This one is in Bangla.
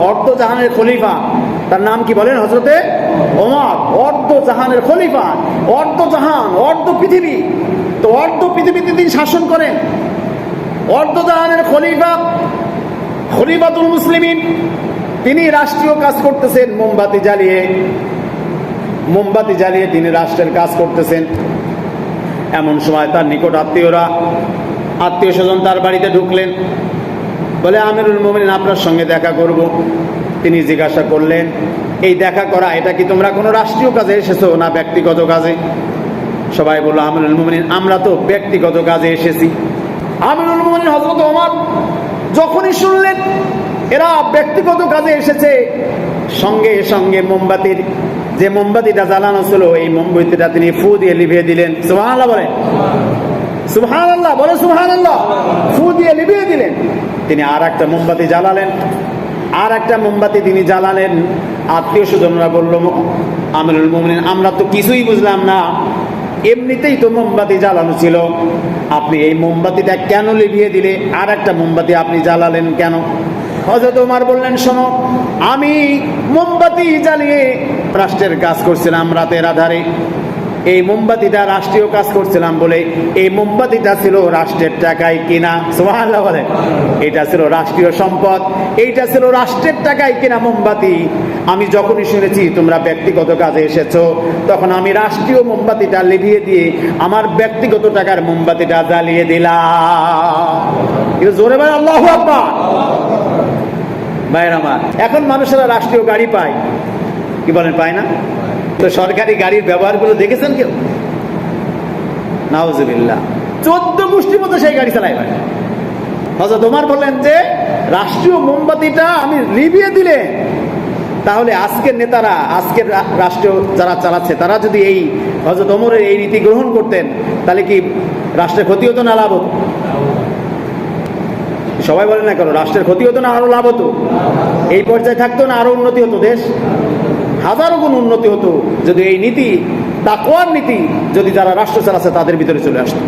অর্ধ জাহানের খলিফা। তার নাম কি বলেন হজরতে ওমর। অর্ধ জাহানের খলিফা। অর্ধ জাহান অর্ধ পৃথিবী। তো অর্ধ পৃথিবীতে তিনি শাসন করেন। অর্ধ জাহানের খলিফা খলিফাতুল মুসলিমিন। তিনি রাষ্ট্রীয় কাজ করতেছেন, মোমবাতি জ্বালিয়ে। মোমবাতি জ্বালিয়ে তিনি রাষ্ট্রের কাজ করতেছেন। এমন সময় তার নিকট আত্মীয়রা, আত্মীয় স্বজন তার বাড়িতে ঢুকলেন। বলে, আমিরুল মোমিন আপনার সঙ্গে দেখা করব। তিনি জিজ্ঞাসা করলেন, এই দেখা করা, এটা কি তোমরা কোনো রাষ্ট্রীয় কাজে এসেছ না ব্যক্তিগত কাজে? সবাই বলল, আমিরুল মোমিন আমরা তো ব্যক্তিগত কাজে এসেছি। আমিরুল মোমিন হজরত ওমর যখনই শুনলেন, এরা ব্যক্তিগত কাজে এসেছে, সঙ্গে সঙ্গে মোমবাতির, যে মোমবাতিটা জ্বালানো ছিল এই মোমবাতিটা তিনি ফু দিয়ে লিভিয়ে দিলেন। বলেন। সুবহান আল্লাহ বলে সুবহান আল্লাহ ফু দিয়ে লিভিয়ে দিলেন। তিনি আর একটা মোমবাতি জ্বালালেন। আর একটা মোমবাতি তিনি জ্বালালেন। আত্মীয় স্বজনরা বলল, আমিরুল মোমিনিন, আমরা তো কিছুই বুঝলাম না। এমনিতেই তো মোমবাতি জ্বালানো ছিল। আপনি এই মোমবাতিটা কেন লিভিয়ে দিলে? আর একটা মোমবাতি আপনি জ্বালালেন কেন? হজরত উমার বললেন, শোনো, আমি মোমবাতি জ্বালিয়ে রাষ্ট্রের কাজ করছিলাম রাতের আধারে। এই মোমবাতিটা রাষ্ট্রীয় কাজ করছিলাম বলে এই মোমবাতিটা ছিল রাষ্ট্রের টাকায় কিনা? বলেন। এটা ছিল রাষ্ট্রীয় সম্পদ। এইটা ছিল রাষ্ট্রের টাকায় কিনা মোমবাতি? আমি যখনই শুনেছি, তোমরা ব্যক্তিগত কাজে এসেছ? তখন আমি রাষ্ট্রীয় মোমবাতিটা লিভিয়ে দিয়ে আমার ব্যক্তিগত টাকার মোমবাতিটা জ্বালিয়ে দিলাম। জোরে ভাই আল্লাহ ভাইয়ের আমার, এখন মানুষেরা রাষ্ট্রীয় গাড়ি পায়। কি বলেন, পায় না? তো সরকারি গাড়ির ব্যবহারগুলো দেখেছেন কেউ? নাউজুবিল্লাহ। চোদ্দ গোষ্ঠীর মতো সেই গাড়ি চালায় ভাই। হজরত তোমার বললেন যে, রাষ্ট্রীয় মোমবাতিটা আমি লিভিয়ে দিলে, তাহলে আজকের নেতারা, আজকের রাষ্ট্র যারা চালাচ্ছে, তারা যদি এই হজরত ওমরের এই রীতি গ্রহণ করতেন, তাহলে কি রাষ্ট্রের ক্ষতি হতো না, লাভ হতো? সবাই বলে না কেন, রাষ্ট্রের ক্ষতি হতো না, আরও লাভ হতো। এই পর্যায়ে থাকতো না, আরও উন্নতি হতো দেশ। হাজারো গুণ উন্নতি হতো যদি এই নীতি, তাকওয়ার নীতি যদি যারা রাষ্ট্র চালাচ্ছে তাদের ভিতরে চলে আসতো।